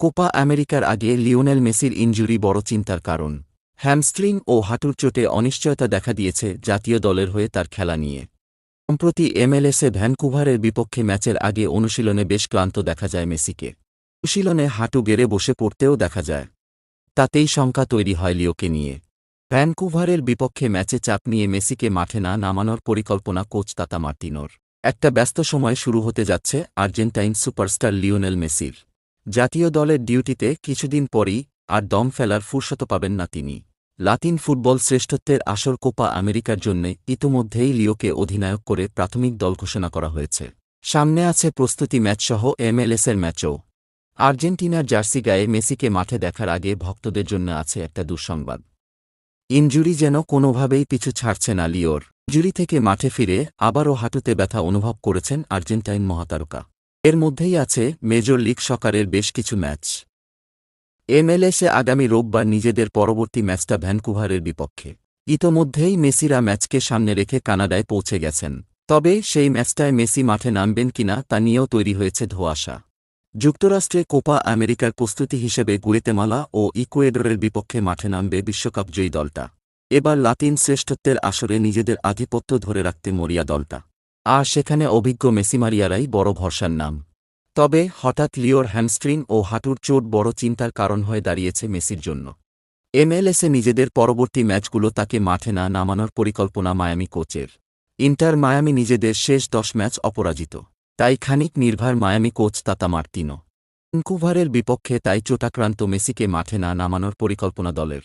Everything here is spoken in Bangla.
কোপা আমেরিকার আগে লিওনেল মেসির ইনজুরি বড় চিন্তার কারণ। হ্যামস্ট্রিং ও হাঁটুর চোটে অনিশ্চয়তা দেখা দিয়েছে জাতীয় দলের হয়ে তার খেলা নিয়ে। সম্প্রতি এমএলএসে ভ্যানকুভারের বিপক্ষে ম্যাচের আগে অনুশীলনে বেশ ক্লান্ত দেখা যায় মেসিকে। অনুশীলনে হাঁটু গেড়ে বসে পড়তেও দেখা যায়। তাতেই শঙ্কা তৈরি হয় লিওকে নিয়ে। ভ্যানকুভারের বিপক্ষে ম্যাচে চাপ নিয়ে মেসিকে মাঠে না নামানোর পরিকল্পনা কোচ তাতা মার্টিনোর একটা ব্যস্ত সময় শুরু হতে যাচ্ছে আর্জেন্টাইন সুপারস্টার লিওনেল মেসির। জাতীয় দলের ডিউটিতে কিছুদিন পরই আর দম ফেলার ফুরসত পাবেন না তিনি। লাতিন ফুটবল শ্রেষ্ঠত্বের আসর কোপা আমেরিকার জন্য ইতোমধ্যেই লিওকে অধিনায়ক করে প্রাথমিক দল ঘোষণা করা হয়েছে। সামনে আছে প্রস্তুতি ম্যাচসহ এমএলএসের ম্যাচও। আর্জেন্টিনার জার্সি গায়ে মেসিকে মাঠে দেখার আগে ভক্তদের জন্য আছে একটা দুঃসংবাদ। ইনজুরি যেন কোনোভাবেই পিছু ছাড়ছে না লিওর। ইনজুরি থেকে মাঠে ফিরে আবারও হাঁটুতে ব্যথা অনুভব করেছেন আর্জেন্টাইন মহাতারকা। এর মধ্যেই আছে মেজর লিগ সকারের বেশ কিছু ম্যাচ। এমএলএসে আগামী রোববার নিজেদের পরবর্তী ম্যাচটা ভ্যানকুভারের বিপক্ষে। ইতোমধ্যেই মেসিরা ম্যাচকে সামনে রেখে কানাডায় পৌঁছে গেছেন। তবে সেই ম্যাচটায় মেসি মাঠে নামবেন কিনা তা নিয়েও তৈরি হয়েছে ধোয়াশা। যুক্তরাষ্ট্রে কোপা আমেরিকার প্রস্তুতি হিসেবে গুয়েতেমালা ও ইকুয়েডরের বিপক্ষে মাঠে নামবে বিশ্বকাপ জয়ী দলটা। এবার লাতিন শ্রেষ্ঠত্বের আসরে নিজেদের আধিপত্য ধরে রাখতে মরিয়া দলটা। আর সেখানে অভিজ্ঞ মেসিমারিয়ারাই বড় ভরসার নাম। তবে হঠাৎ লিওর হ্যামস্ট্রিং ও হাঁটুর চোট বড় চিন্তার কারণ হয়ে দাঁড়িয়েছে মেসির জন্য। এমএলএসে নিজেদের পরবর্তী ম্যাচগুলো তাকে মাঠে না নামানোর পরিকল্পনা মায়ামি কোচের। ইন্টার মায়ামি নিজেদের শেষ দশ ম্যাচ অপরাজিত। তাই খানিক নির্ভার মায়ামি কোচ তাতা মার্তিনো ভ্যানকুভারের বিপক্ষে তাই চোটাক্রান্ত মেসিকে মাঠে না নামানোর পরিকল্পনা দলের।